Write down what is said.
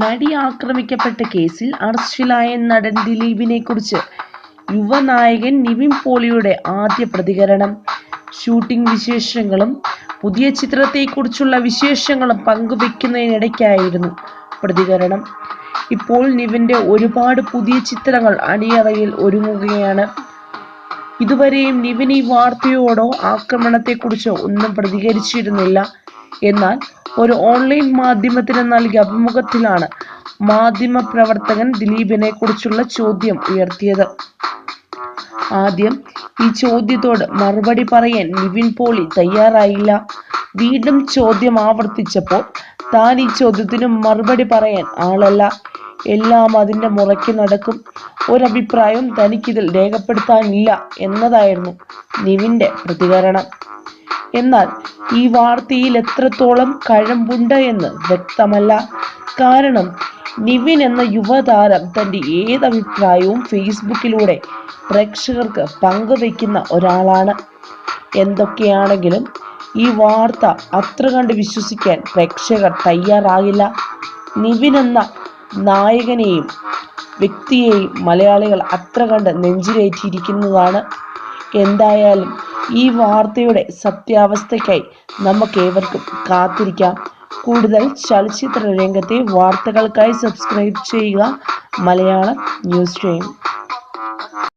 നടി ആക്രമിക്കപ്പെട്ട കേസിൽ അറസ്റ്റിലായ നടൻ ദിലീപിനെ കുറിച്ച് യുവനായകൻ നിവിൻ പോളിയുടെ ആദ്യ പ്രതികരണം. ഷൂട്ടിംഗ് വിശേഷങ്ങളും പുതിയ ചിത്രത്തെക്കുറിച്ചുള്ള വിശേഷങ്ങളും പങ്കുവെക്കുന്നതിനിടയ്ക്കായിരുന്നു പ്രതികരണം. ഇപ്പോൾ നിവിന്റെ ഒരുപാട് പുതിയ ചിത്രങ്ങൾ അണിയറയിൽ ഒരുങ്ങുകയാണ്. ഇതുവരെയും നിവിൻ ഈ വാർത്തയോടോ ആക്രമണത്തെക്കുറിച്ചോ ഒന്നും പ്രതികരിച്ചിരുന്നില്ല. എന്നാൽ ഒരു ഓൺലൈൻ മാധ്യമത്തിന് നൽകിയ അഭിമുഖത്തിലാണ് മാധ്യമപ്രവര്ത്തകന് ദിലീപിനെ കുറിച്ചുള്ള ചോദ്യം ഉയർത്തിയത്. ആദ്യം ഈ ചോദ്യത്തോട് മറുപടി പറയാൻ നിവിൻ പോളി തയ്യാറായില്ല. വീണ്ടും ചോദ്യം ആവർത്തിച്ചപ്പോൾ താൻ ഈ ചോദ്യത്തിന് മറുപടി പറയാൻ ആളല്ല, എല്ലാം അതിന്റെ മുറയ്ക്ക് നടക്കും, ഒരഭിപ്രായവും തനിക്കിതിൽ രേഖപ്പെടുത്താനില്ല എന്നതായിരുന്നു നിവിന്റെ പ്രതികരണം. എന്നാൽ ഈ വാർത്തയിൽ എത്രത്തോളം കഴമ്പുണ്ട് എന്ന് വ്യക്തമല്ല. കാരണം നിവിൻ എന്ന യുവതാരം തന്റെ ഏതഭിപ്രായവും ഫേസ്ബുക്കിലൂടെ പ്രേക്ഷകർക്ക് പങ്കുവെക്കുന്ന ഒരാളാണ്. എന്തൊക്കെയാണെങ്കിലും ഈ വാർത്ത അത്ര കണ്ട് വിശ്വസിക്കാൻ പ്രേക്ഷകർ തയ്യാറാകില്ല. നിവിൻ എന്ന നായകനെയും വ്യക്തിയെയും മലയാളികൾ അത്ര കണ്ട് നെഞ്ചിലേറ്റിയിരിക്കുന്നതാണ്. എന്തായാലും ഈ വാർത്തയുടെ സത്യാവസ്ഥയ്ക്കായി നമുക്കേവർക്കും കാത്തിരിക്കാം. കൂടുതൽ ചലച്ചിത്ര രംഗത്തെ വാർത്തകൾക്കായി സബ്സ്ക്രൈബ് ചെയ്യുക മലയാളം ന്യൂസ് ടൈം.